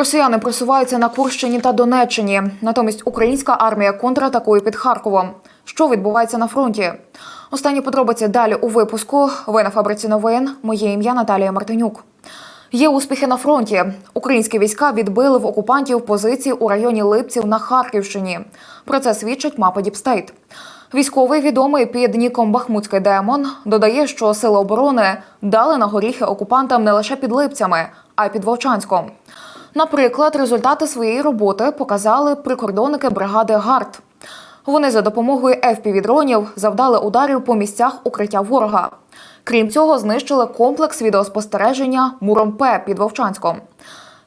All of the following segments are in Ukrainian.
Росіяни просуваються на Курщині та Донеччині. Натомість українська армія контратакує під Харковом. Що відбувається на фронті? Останні подробиці далі у випуску. Ви на фабриці новин. Моє ім'я Наталія Мартинюк. Є успіхи на фронті. Українські війська відбили в окупантів позиції у районі Липців на Харківщині. Про це свідчить мапа Діпстейт. Військовий відомий під ніком Бахмутський демон додає, що сили оборони дали на горіхи окупантам не лише під Липцями, а й під Вовчанськом. Наприклад, результати своєї роботи показали прикордонники бригади ГАРД. Вони за допомогою FPV-дронів завдали ударів по місцях укриття ворога. Крім цього, знищили комплекс відеоспостереження Муромпе під Вовчанськом.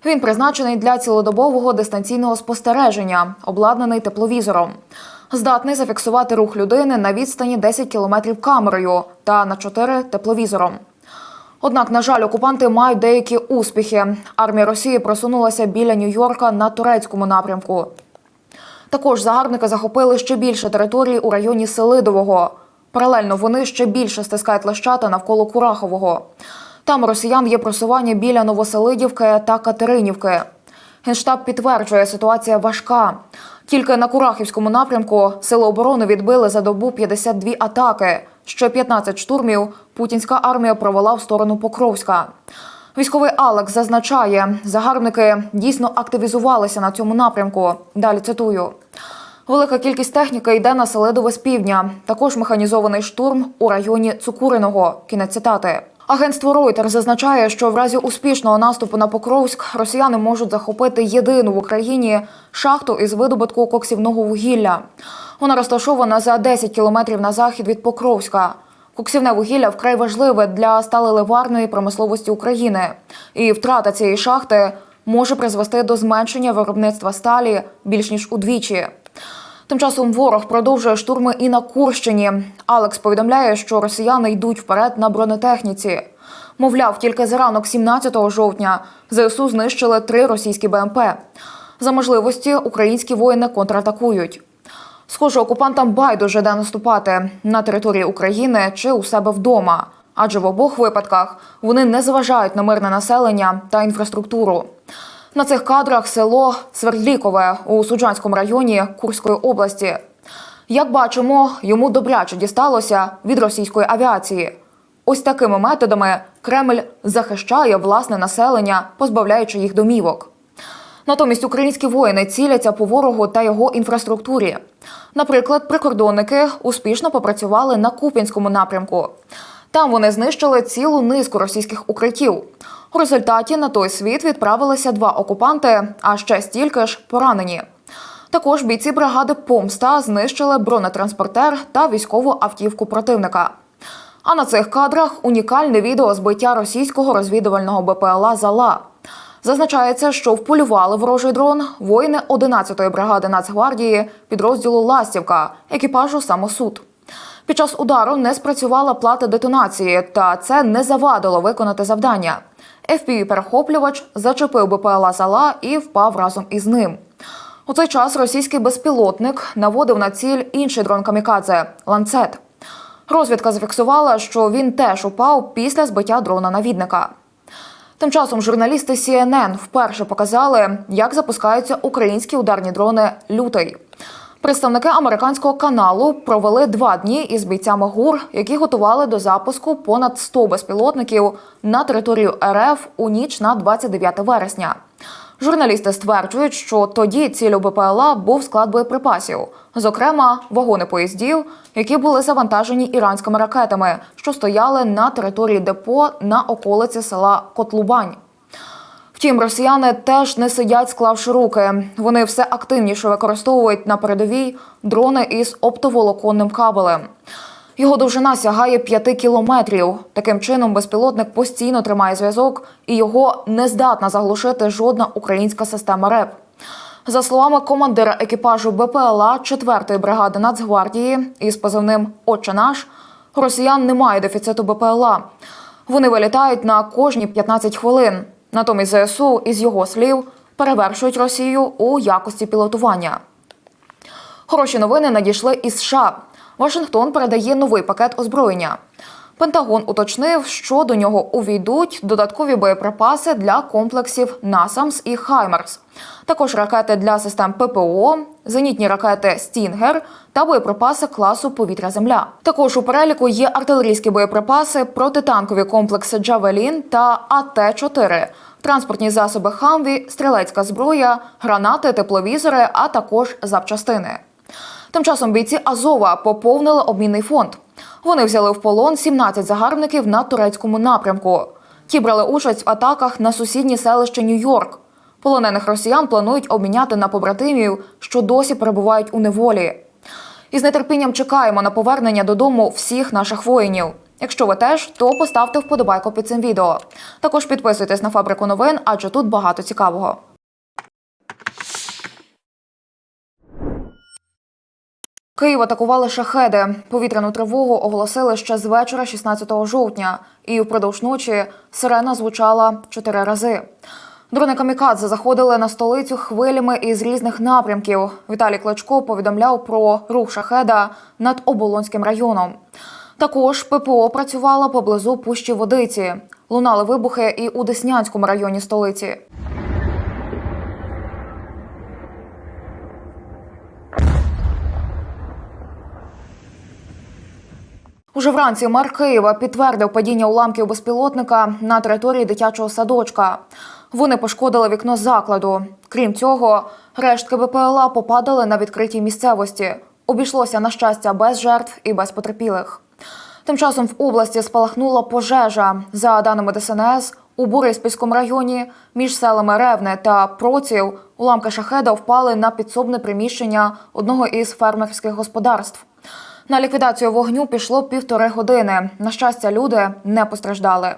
Він призначений для цілодобового дистанційного спостереження, обладнаний тепловізором. Здатний зафіксувати рух людини на відстані 10 кілометрів камерою та на 4 тепловізором. Однак, на жаль, окупанти мають деякі успіхи. Армія Росії просунулася біля Нью-Йорка на турецькому напрямку. Також загарбники захопили ще більше території у районі Селидового. Паралельно вони ще більше стискають лещата навколо Курахового. Там росіян є просування біля Новоселидівки та Катеринівки. Генштаб підтверджує, ситуація важка. Тільки на Курахівському напрямку сили оборони відбили за добу 52 атаки. Ще 15 штурмів путінська армія провела в сторону Покровська. Військовий Алекс зазначає, загарбники дійсно активізувалися на цьому напрямку. Далі цитую. Велика кількість техніки йде на Селедове з півдня. Також механізований штурм у районі Цукуриного. Кінець цитати. Агентство Reuters зазначає, що в разі успішного наступу на Покровськ росіяни можуть захопити єдину в Україні шахту із видобутку коксівного вугілля. Вона розташована за 10 кілометрів на захід від Покровська. Коксівне вугілля вкрай важливе для сталеливарної промисловості України, і втрата цієї шахти може призвести до зменшення виробництва сталі більш ніж удвічі. Тим часом ворог продовжує штурми і на Курщині. Алекс повідомляє, що росіяни йдуть вперед на бронетехніці. Мовляв, тільки за ранок 17 жовтня ЗСУ знищили три російські БМП. За можливості українські воїни контратакують. Схоже, окупантам байдуже де наступати на території України чи у себе вдома, адже в обох випадках вони не зважають на мирне населення та інфраструктуру. На цих кадрах село Свердлікове у Суджанському районі Курської області. Як бачимо, йому добряче дісталося від російської авіації. Ось такими методами Кремль захищає власне населення, позбавляючи їх домівок. Натомість українські воїни ціляться по ворогу та його інфраструктурі. Наприклад, прикордонники успішно попрацювали на Куп'янському напрямку. Там вони знищили цілу низку російських укриттів. У результаті на той світ відправилися два окупанти, а ще стільки ж поранені. Також бійці бригади Помста знищили бронетранспортер та військову автівку противника. А на цих кадрах унікальне відео збиття російського розвідувального БПЛА Зала. Зазначається, що вполювали ворожий дрон воїни 11-ї бригади Нацгвардії підрозділу Ластівка, екіпажу самосуд. Під час удару не спрацювала плата детонації, та це не завадило виконати завдання. FPV-перехоплювач зачепив БПЛА Зала і впав разом із ним. У цей час російський безпілотник наводив на ціль інший дрон камікадзе ланцет. Розвідка зафіксувала, що він теж упав після збиття дрона навідника. Тим часом журналісти CNN вперше показали, як запускаються українські ударні дрони Лютий. Представники американського каналу провели два дні із бійцями ГУР, які готували до запуску понад 100 безпілотників на територію РФ у ніч на 29 вересня. Журналісти стверджують, що тоді цілю БПЛА був склад боєприпасів, зокрема вагони поїздів, які були завантажені іранськими ракетами, що стояли на території депо на околиці села Котлубань. Втім, росіяни теж не сидять, склавши руки. Вони все активніше використовують на передовій дрони із оптоволоконним кабелем. Його довжина сягає 5 кілометрів. Таким чином, безпілотник постійно тримає зв'язок, і його не здатна заглушити жодна українська система РЕП. За словами командира екіпажу БПЛА 4-ї бригади Нацгвардії із позивним Отче наш, росіян немає дефіциту БПЛА. Вони вилітають на кожні 15 хвилин. Натомість ЗСУ, із його слів, перевершують Росію у якості пілотування. Хороші новини надійшли із США. Вашингтон передає новий пакет озброєння. Пентагон уточнив, що до нього увійдуть додаткові боєприпаси для комплексів Насамс і Хаймерс, також ракети для систем ППО, зенітні ракети Стінгер та боєприпаси класу повітря-земля. Також у переліку є артилерійські боєприпаси, протитанкові комплекси Джавелін та АТ-4, транспортні засоби Хамві, стрілецька зброя, гранати, тепловізори, а також запчастини. Тим часом бійці Азова поповнили обмінний фонд. Вони взяли в полон 17 загарбників на турецькому напрямку. Ті брали участь в атаках на сусідні селище Нью-Йорк. Полонених росіян планують обміняти на побратимів, що досі перебувають у неволі. Із нетерпінням чекаємо на повернення додому всіх наших воїнів. Якщо ви теж, то поставте вподобайку під цим відео. Також підписуйтесь на фабрику новин, адже тут багато цікавого. Київ атакували шахеди. Повітряну тривогу оголосили ще з вечора 16 жовтня, і впродовж ночі сирена звучала чотири рази. Дрони камікадзе заходили на столицю хвилями із різних напрямків. Віталій Кличко повідомляв про рух шахеда над Оболонським районом. Також ППО працювала поблизу пущі водиці. Лунали вибухи і у Деснянському районі столиці. Уже вранці мер Києва підтвердив падіння уламків безпілотника на території дитячого садочка. Вони пошкодили вікно закладу. Крім цього, рештки БПЛА попадали на відкритій місцевості. Обійшлося на щастя без жертв і без потерпілих. Тим часом в області спалахнула пожежа. За даними ДСНС, у Бориспільському районі між селами Ревне та Проців уламки шахеда впали на підсобне приміщення одного із фермерських господарств. На ліквідацію вогню пішло півтори години. На щастя, люди не постраждали.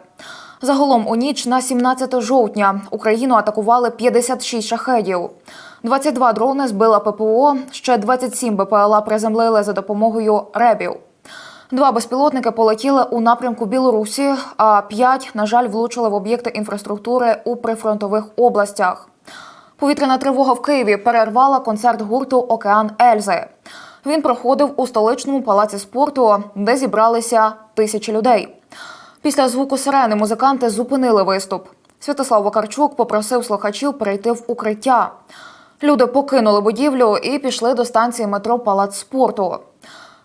Загалом у ніч на 17 жовтня Україну атакували 56 шахедів. 22 дрони збила ППО, ще 27 БПЛА приземлили за допомогою ребів. Два безпілотники полетіли у напрямку Білорусі, а п'ять, на жаль, влучили в об'єкти інфраструктури у прифронтових областях. Повітряна тривога в Києві перервала концерт гурту Океан Ельзи. Він проходив у столичному палаці спорту, де зібралися тисячі людей. Після звуку сирени музиканти зупинили виступ. Святослав Вакарчук попросив слухачів перейти в укриття. Люди покинули будівлю і пішли до станції метро Палац спорту.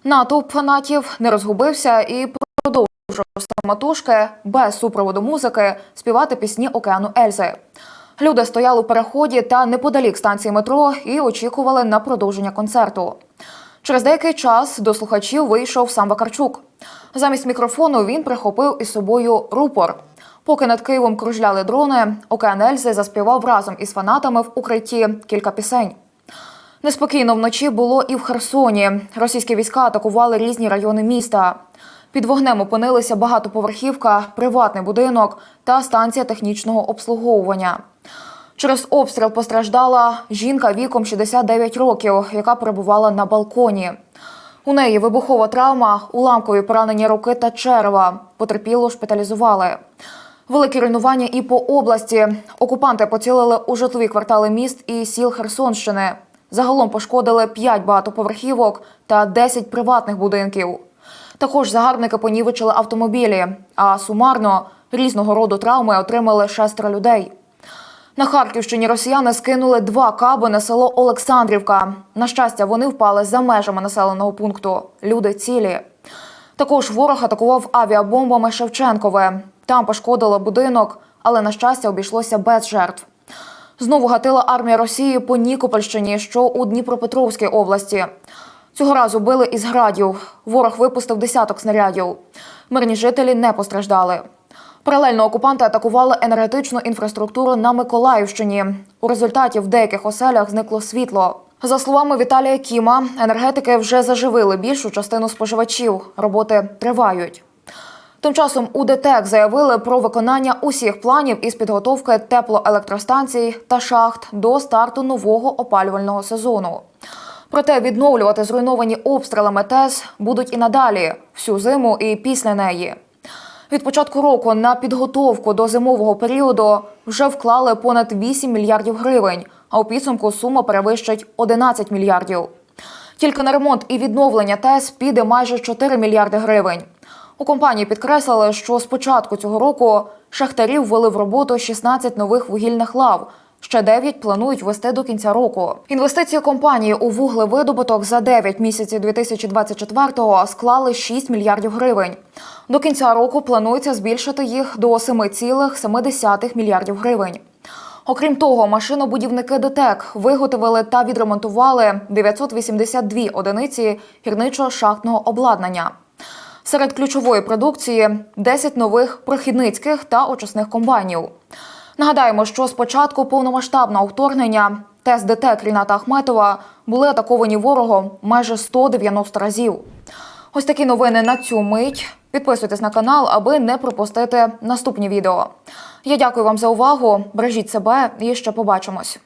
Натовп фанатів не розгубився і продовжував самотужки без супроводу музики співати пісні океану Ельзи. Люди стояли у переході та неподалік станції метро і очікували на продовження концерту. Через деякий час до слухачів вийшов сам Вакарчук. Замість мікрофону він прихопив із собою рупор. Поки над Києвом кружляли дрони, Океан Ельзи заспівав разом із фанатами в укритті кілька пісень. Неспокійно вночі було і в Херсоні. Російські війська атакували різні райони міста. Під вогнем опинилися багатоповерхівка, приватний будинок та станція технічного обслуговування. Через обстріл постраждала жінка віком 69 років, яка перебувала на балконі. У неї вибухова травма, уламкові поранення руки та черева. Потерпіло шпиталізували. Великі руйнування і по області. Окупанти поцілили у житлові квартали міст і сіл Херсонщини. Загалом пошкодили 5 багатоповерхівок та 10 приватних будинків. Також загарбники понівечили автомобілі, а сумарно різного роду травми отримали шестеро людей. На Харківщині росіяни скинули два каби на село Олександрівка. На щастя, вони впали за межами населеного пункту. Люди цілі. Також ворог атакував авіабомбами Шевченкове. Там пошкодило будинок, але на щастя обійшлося без жертв. Знову гатила армія Росії по Нікопольщині, що у Дніпропетровській області. Цього разу били із градів. Ворог випустив десяток снарядів. Мирні жителі не постраждали. Паралельно окупанти атакували енергетичну інфраструктуру на Миколаївщині. У результаті в деяких оселях зникло світло. За словами Віталія Кіма, енергетики вже заживили більшу частину споживачів. Роботи тривають. Тим часом у ДТЕК заявили про виконання усіх планів із підготовки теплоелектростанцій та шахт до старту нового опалювального сезону. Проте відновлювати зруйновані обстрілами ТЕС будуть і надалі всю зиму і після неї. Від початку року на підготовку до зимового періоду вже вклали понад 8 мільярдів гривень, а у підсумку сума перевищить 11 мільярдів. Тільки на ремонт і відновлення ТЕС піде майже 4 мільярди гривень. У компанії підкреслили, що з початку цього року шахтарі ввели в роботу 16 нових вугільних лав. Ще 9 планують вести до кінця року. Інвестиції компанії у вуглевидобуток за 9 місяців 2024-го склали 6 мільярдів гривень. До кінця року планується збільшити їх до 7,7 мільярдів гривень. Окрім того, машинобудівники ДТЕК виготовили та відремонтували 982 одиниці гірничо-шахтного обладнання. Серед ключової продукції 10 нових прохідницьких та очисних комбайнів. Нагадаємо, що спочатку повномасштабного вторгнення ТЕС ДТЕК Ріната Ахметова були атаковані ворогом майже 190 разів. Ось такі новини на цю мить. Підписуйтесь на канал, аби не пропустити наступні відео. Я дякую вам за увагу. Бережіть себе і ще побачимось.